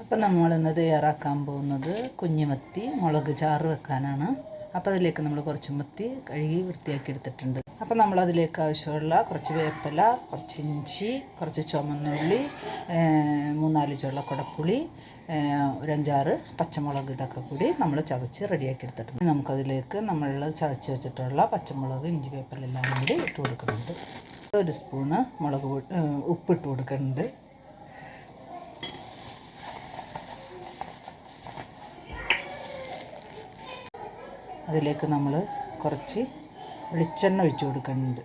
അപ്പം നമ്മളിന്ന് തയ്യാറാക്കാൻ പോകുന്നത് കുഞ്ഞുമത്തി മുളക് ചാറ് വെക്കാനാണ്. അപ്പോൾ അതിലേക്ക് നമ്മൾ കുറച്ച് മത്തി കഴുകി വൃത്തിയാക്കി എടുത്തിട്ടുണ്ട്. അപ്പോൾ നമ്മൾ അതിലേക്ക് ആവശ്യമുള്ള കുറച്ച് വേപ്പില കുറച്ച് ഇഞ്ചി കുറച്ച് ചുമന്നുള്ളി മൂന്നാൽ ചുള്ള കുടപ്പുളി ഒരഞ്ചാറ് പച്ചമുളക് ഇതൊക്കെ കൂടി നമ്മൾ ചതച്ച് റെഡിയാക്കി എടുത്തിട്ടുണ്ട്. നമുക്കതിലേക്ക് നമ്മൾ ചതച്ച് വെച്ചിട്ടുള്ള പച്ചമുളക് ഇഞ്ചി വേപ്പിലെല്ലാം കൂടി ഇട്ട് കൊടുക്കുന്നുണ്ട്. ഒരു സ്പൂണ് മുളക് ഉപ്പിട്ട് കൊടുക്കുന്നുണ്ട്. അതിലേക്ക് നമ്മൾ കുറച്ച് വെളിച്ചെണ്ണ ഒഴിച്ചു കൊടുക്കുന്നുണ്ട്.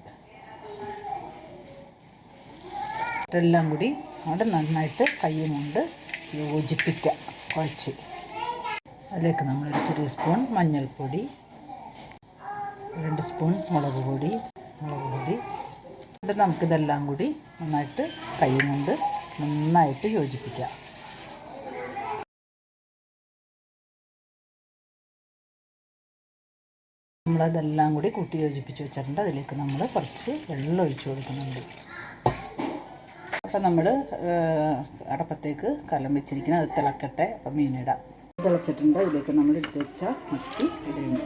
ഇതെല്ലാം കൂടി അവിടെ നന്നായിട്ട് കയ്യും കൊണ്ട് യോജിപ്പിക്കാം കുഴച്ച് അതിലേക്ക് നമ്മൾ ഒരു ചെറിയ സ്പൂൺ മഞ്ഞൾപ്പൊടി രണ്ട് സ്പൂൺ മുളക് പൊടി മുളക് പൊടി. എന്നിട്ട് നമുക്കിതെല്ലാം കൂടി നന്നായിട്ട് കൈ കൊണ്ട് നന്നായിട്ട് യോജിപ്പിക്കാം. നമ്മളതെല്ലാം കൂടി കൂട്ടി യോജിപ്പിച്ച് വെച്ചിട്ടുണ്ട്. അതിലേക്ക് നമ്മൾ കുറച്ച് വെള്ളം ഒഴിച്ചു കൊടുക്കുന്നുണ്ട്. അപ്പം നമ്മൾ അടപ്പത്തേക്ക് കലം വെച്ചിരിക്കുന്നത് അത് തിളക്കട്ടെ. അപ്പം മീനിടാം. തിളച്ചിട്ടുണ്ട്. അതിലേക്ക് നമ്മൾ എടുത്ത് വെച്ച മത്തി ഇടുന്നു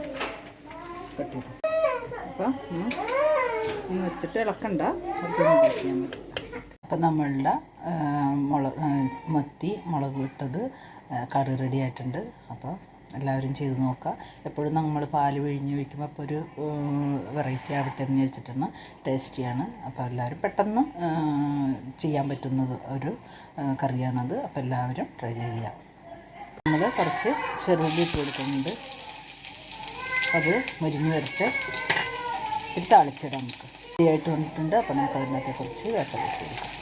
കട്ട് അപ്പം ഒന്ന് വെച്ചിട്ട് ഇളക്കണ്ട. മതി. അപ്പം നമ്മളുടെ മുളക് മത്തി മുളക് ഇട്ടത് കറി റെഡി ആയിട്ടുണ്ട്. അപ്പോൾ എല്ലാവരും ചെയ്ത് നോക്കുക. എപ്പോഴും നമ്മൾ പാൽ പിഴിഞ്ഞ് ഒഴിക്കുമ്പോൾ അപ്പോൾ ഒരു വെറൈറ്റി ആവട്ടെ എന്ന് വെച്ചിട്ടാണ് ടേസ്റ്റിയാണ് അപ്പോൾ എല്ലാവരും പെട്ടെന്ന് ചെയ്യാൻ പറ്റുന്നത് ഒരു കറിയാണത്. അപ്പോൾ എല്ലാവരും ട്രൈ ചെയ്യുക. നമ്മൾ കുറച്ച് ചെറുള്ളി ഇട്ട് കൊടുക്കുന്നുണ്ട്. അത് മുരിഞ്ഞ് വരട്ടെ. ഇത് താളിച്ചിടാം നമുക്ക്. റെഡിയായിട്ട് വന്നിട്ടുണ്ട്. അപ്പോൾ നമുക്ക് അതിനകത്തെ കുറച്ച് വേട്ട കൊടുക്കാം.